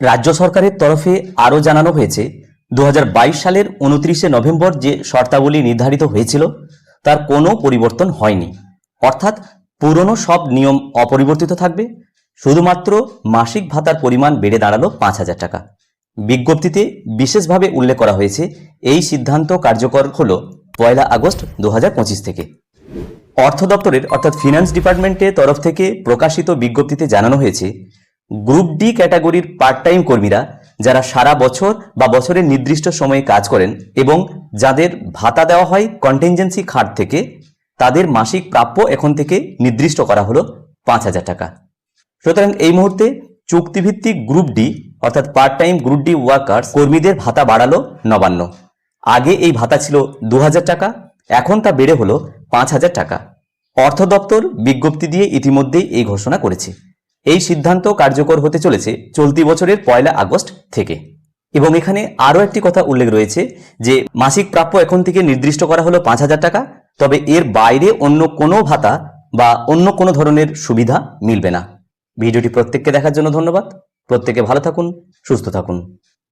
রাজ্য সরকারের তরফে আরও জানানো হয়েছে দু হাজার বাইশ সালের উনত্রিশে নভেম্বর যে শর্তাবলী নির্ধারিত হয়েছিল, তার কোনো পরিবর্তন হয়নি। অর্থাৎ পুরনো সব নিয়ম অপরিবর্তিত থাকবে। শুধুমাত্র মাসিক ভাতার পরিমাণ বেড়ে দাঁড়াল পাঁচ হাজার টাকা। বিজ্ঞপ্তিতে বিশেষভাবে উল্লেখ করা হয়েছে, এই সিদ্ধান্ত কার্যকর হল পয়লা আগস্ট দু হাজার পঁচিশ থেকে। অর্থ দপ্তরের অর্থাৎ ফিনান্স ডিপার্টমেন্টের তরফ থেকে প্রকাশিত বিজ্ঞপ্তিতে জানানো হয়েছে গ্রুপ ডি ক্যাটাগরির পার্ট টাইম কর্মীরা যারা সারা বছর বা বছরের নির্দিষ্ট সময়ে কাজ করেন এবং যাদের ভাতা দেওয়া হয় কন্টিনজেন্সি খাত থেকে, তাদের মাসিক প্রাপ্য এখন থেকে নির্দিষ্ট করা হলো পাঁচ হাজার টাকা। সুতরাং এই মুহূর্তে চুক্তিভিত্তিক গ্রুপ ডি, অর্থাৎ part time group D workers কর্মীদের ভাতা বাড়ালো নবান্ন। আগে এই ভাতা ছিল দু হাজার টাকা, এখন তা বেড়ে হলো পাঁচ হাজার টাকা। অর্থ দপ্তর বিজ্ঞপ্তি দিয়ে ইতিমধ্যেই এই ঘোষণা করেছে। এই সিদ্ধান্ত কার্যকর হতে চলেছে চলতি বছরের পয়লা আগস্ট থেকে। এবং এখানে আরও একটি কথা উল্লেখ রয়েছে যে, মাসিক প্রাপ্য এখন থেকে নির্দিষ্ট করা হলো পাঁচ হাজার টাকা, তবে এর বাইরে অন্য কোনো ভাতা বা অন্য কোনো ধরনের সুবিধা মিলবে না। ভিডিওটি প্রত্যেককে দেখার জন্য ধন্যবাদ। প্রত্যেকে ভালো থাকুন, সুস্থ থাকুন।